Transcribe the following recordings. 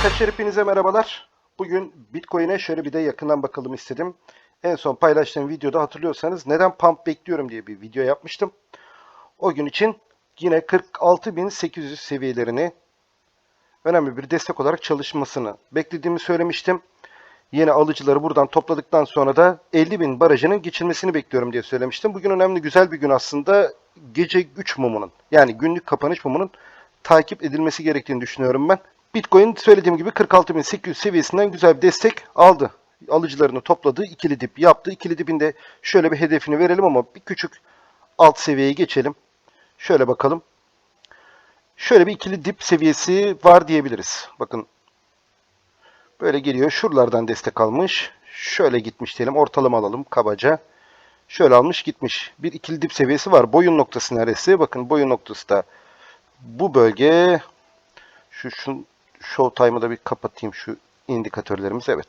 Arkadaşlar hepinize merhabalar. Bugün Bitcoin'e şöyle bir de yakından bakalım istedim. En son paylaştığım videoda hatırlıyorsanız neden pump bekliyorum diye bir video yapmıştım. O gün için yine 46.800 seviyelerini önemli bir destek olarak çalışmasını beklediğimi söylemiştim. Yeni alıcıları buradan topladıktan sonra da 50.000 barajının geçilmesini bekliyorum diye söylemiştim. Bugün önemli güzel bir gün aslında. Gece 3 mumunun yani günlük kapanış mumunun takip edilmesi gerektiğini düşünüyorum ben. Bitcoin söylediğim gibi 46.800 seviyesinden güzel bir destek aldı. Alıcılarını topladı, ikili dip yaptı. İkili dipin de şöyle bir hedefini verelim ama bir küçük alt seviyeye geçelim. Şöyle bakalım. Şöyle bir ikili dip seviyesi var diyebiliriz. Bakın böyle geliyor. Şuralardan destek almış. Şöyle gitmiş diyelim. Ortalama alalım kabaca. Şöyle almış gitmiş. Bir ikili dip seviyesi var. Boyun noktası neresi? Bakın boyun noktası da bu bölge şu şu show time'ı da bir kapatayım şu indikatörlerimiz. Evet.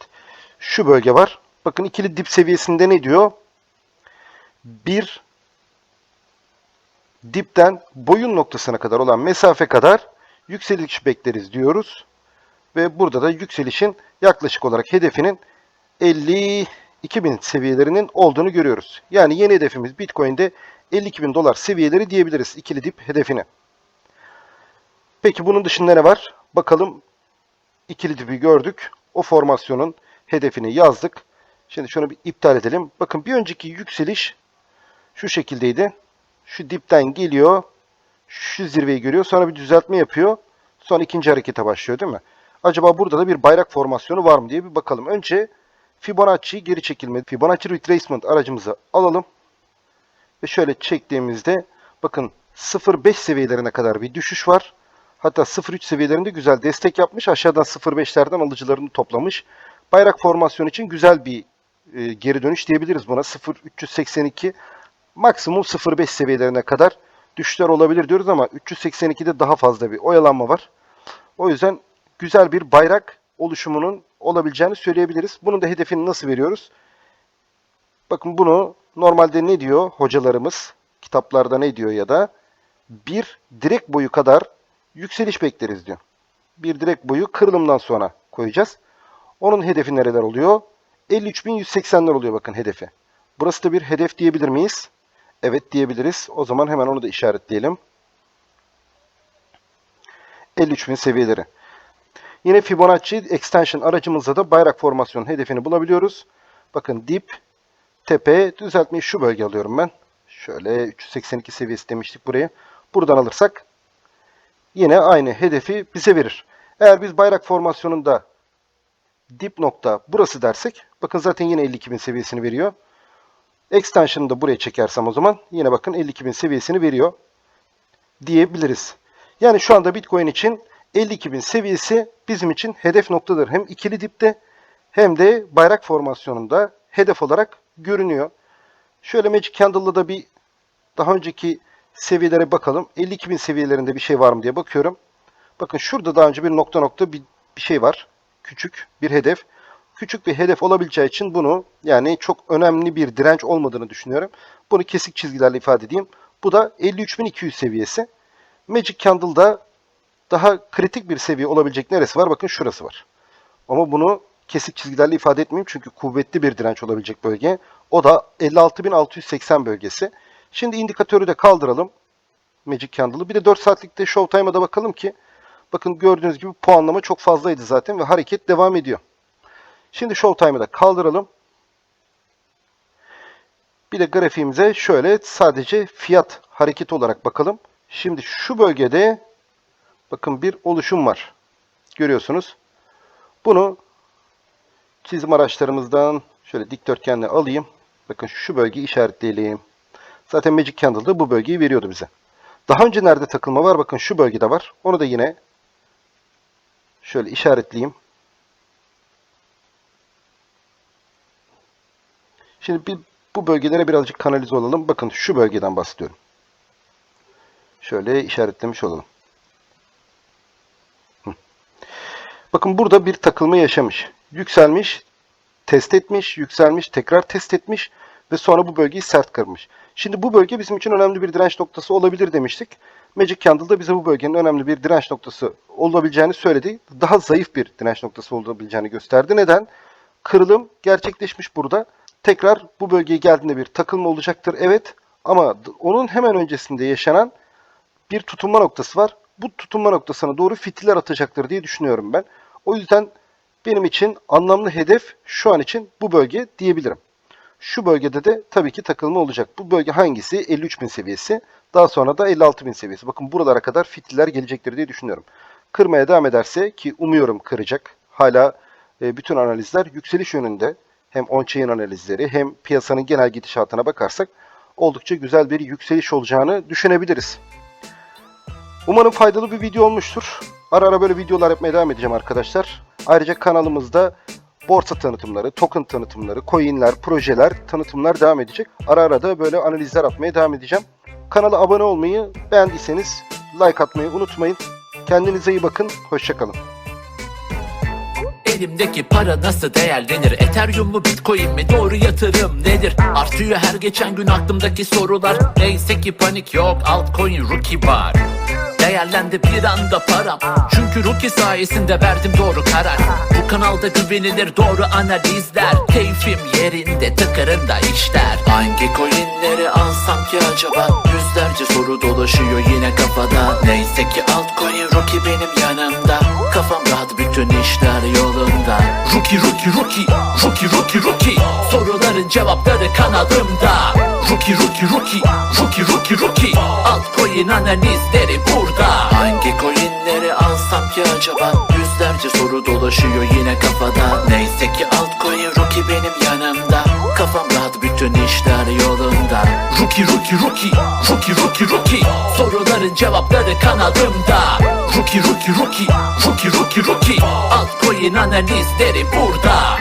Şu bölge var. Bakın ikili dip seviyesinde ne diyor? Bir dipten boyun noktasına kadar olan mesafe kadar yükseliş bekleriz diyoruz. Ve burada da yükselişin yaklaşık olarak hedefinin 52.000 seviyelerinin olduğunu görüyoruz. Yani yeni hedefimiz Bitcoin'de 52.000 dolar seviyeleri diyebiliriz ikili dip hedefine. Peki bunun dışında ne var? Bakalım ikili dibi gördük. O formasyonun hedefini yazdık. Şimdi şunu bir iptal edelim. Bakın bir önceki yükseliş şu şekildeydi. Şu dipten geliyor. Şu zirveyi görüyor. Sonra bir düzeltme yapıyor. Sonra ikinci harekete başlıyor değil mi? Acaba burada da bir bayrak formasyonu var mı diye bir bakalım. Önce Fibonacci geri çekilme. Fibonacci retracement aracımızı alalım. Ve şöyle çektiğimizde bakın 0.5 seviyelerine kadar bir düşüş var. Hatta 0.3 seviyelerinde güzel destek yapmış. Aşağıdan 0.5'lerden alıcılarını toplamış. Bayrak formasyonu için güzel bir e, geri dönüş diyebiliriz buna. 0.382 maksimum 0.5 seviyelerine kadar düşüşler olabilir diyoruz ama 382'de daha fazla bir oyalanma var. O yüzden güzel bir bayrak oluşumunun olabileceğini söyleyebiliriz. Bunun da hedefini nasıl veriyoruz? Bakın bunu normalde ne diyor hocalarımız? Kitaplarda ne diyor ya da bir direk boyu kadar yükseliş bekleriz diyor. Bir direk boyu kırılımdan sonra koyacağız. Onun hedefi nereler oluyor? 53.180'ler oluyor bakın hedefi. Burası da bir hedef diyebilir miyiz? Evet diyebiliriz. O zaman hemen onu da işaretleyelim. 53.000 seviyeleri. Yine Fibonacci Extension aracımızda da bayrak formasyon hedefini bulabiliyoruz. Bakın dip, tepe, düzeltmeyi şu bölge alıyorum ben. Şöyle 382 seviyesi demiştik buraya. Buradan alırsak yine aynı hedefi bize verir. Eğer biz bayrak formasyonunda dip nokta burası dersek bakın zaten yine 52.000 seviyesini veriyor. Extension'ı da buraya çekersem o zaman yine bakın 52.000 seviyesini veriyor diyebiliriz. Yani şu anda Bitcoin için 52.000 seviyesi bizim için hedef noktadır. Hem ikili dipte hem de bayrak formasyonunda hedef olarak görünüyor. Şöyle Magic Candle'da da bir daha önceki seviyelere bakalım. 52.000 seviyelerinde bir şey var mı diye bakıyorum. Bakın şurada daha önce bir nokta nokta bir, bir şey var. Küçük bir hedef. Küçük bir hedef olabileceği için bunu yani çok önemli bir direnç olmadığını düşünüyorum. Bunu kesik çizgilerle ifade edeyim. Bu da 53.200 seviyesi. Magic Candle'da daha kritik bir seviye olabilecek neresi var? Bakın şurası var. Ama bunu kesik çizgilerle ifade etmeyeyim çünkü kuvvetli bir direnç olabilecek bölge. O da 56.680 bölgesi. Şimdi indikatörü de kaldıralım. Magic Candle'ı. Bir de 4 saatlikte Showtime'a da bakalım ki bakın gördüğünüz gibi puanlama çok fazlaydı zaten ve hareket devam ediyor. Şimdi Showtime'ı da kaldıralım. Bir de grafiğimize şöyle sadece fiyat hareketi olarak bakalım. Şimdi şu bölgede bakın bir oluşum var. Görüyorsunuz. Bunu çizim araçlarımızdan şöyle dikdörtgenle alayım. Bakın şu bölgeyi işaretleyelim. Zaten Magic Candle'da bu bölgeyi veriyordu bize. Daha önce nerede takılma var? Bakın şu bölgede var. Onu da yine şöyle işaretleyeyim. Şimdi bir, bu bölgelere birazcık kanalize olalım. Bakın şu bölgeden bahsediyorum. Şöyle işaretlemiş olalım. Bakın burada bir takılma yaşamış. Yükselmiş, test etmiş, yükselmiş, tekrar test etmiş ve sonra bu bölgeyi sert kırmış. Şimdi bu bölge bizim için önemli bir direnç noktası olabilir demiştik. Magic Candle da bize bu bölgenin önemli bir direnç noktası olabileceğini söyledi. Daha zayıf bir direnç noktası olabileceğini gösterdi. Neden? Kırılım gerçekleşmiş burada. Tekrar bu bölgeye geldiğinde bir takılma olacaktır. Evet ama onun hemen öncesinde yaşanan bir tutunma noktası var. Bu tutunma noktasına doğru fitiller atacaktır diye düşünüyorum ben. O yüzden benim için anlamlı hedef şu an için bu bölge diyebilirim. Şu bölgede de tabii ki takılma olacak. Bu bölge hangisi? 53.000 seviyesi. Daha sonra da 56.000 seviyesi. Bakın buralara kadar fitiller gelecektir diye düşünüyorum. Kırmaya devam ederse ki umuyorum kıracak. Hala e, bütün analizler yükseliş yönünde. Hem on-chain analizleri hem piyasanın genel gidişatına bakarsak oldukça güzel bir yükseliş olacağını düşünebiliriz. Umarım faydalı bir video olmuştur. Ara ara böyle videolar yapmaya devam edeceğim arkadaşlar. Ayrıca kanalımızda borsa tanıtımları, token tanıtımları, coinler, projeler, tanıtımlar devam edecek. Ara ara da böyle analizler atmaya devam edeceğim. Kanala abone olmayı, beğendiyseniz like atmayı unutmayın. Kendinize iyi bakın, hoşçakalın. Elimdeki para nasıl değerlenir? Ethereum mu Bitcoin mi? Doğru yatırım nedir? Artıyor her geçen gün aklımdaki sorular Neyse ki panik yok altcoin rookie var Değerlendi bir anda param Çünkü rookie sayesinde verdim doğru karar. Bu kanalda güvenilir doğru analizler. Keyfim yerinde tıkırında işler. Hangi coinleri alsam ki acaba? Yüzlerce soru dolaşıyor yine kafada. Neyse ki altcoin rookie benim yanımda. Kafam rahat bütün işler yolunda. Rookie rookie rookie Rookie rookie rookie Soruların cevapları kanalımda. Rookie rookie rookie Rookie rookie rookie Altcoin analizleri burada? Hangi coinleri alsam ki acaba? Yüzlerce soru dolaşıyor yine kafada. Neyse ki altcoin rookie benim yanımda. Kafam rahat bütün işler yolunda. Rookie rookie rookie Rookie rookie rookie Soruların cevapları kanalımda Rookie rookie rookie Rookie rookie rookie Altcoin analizleri burada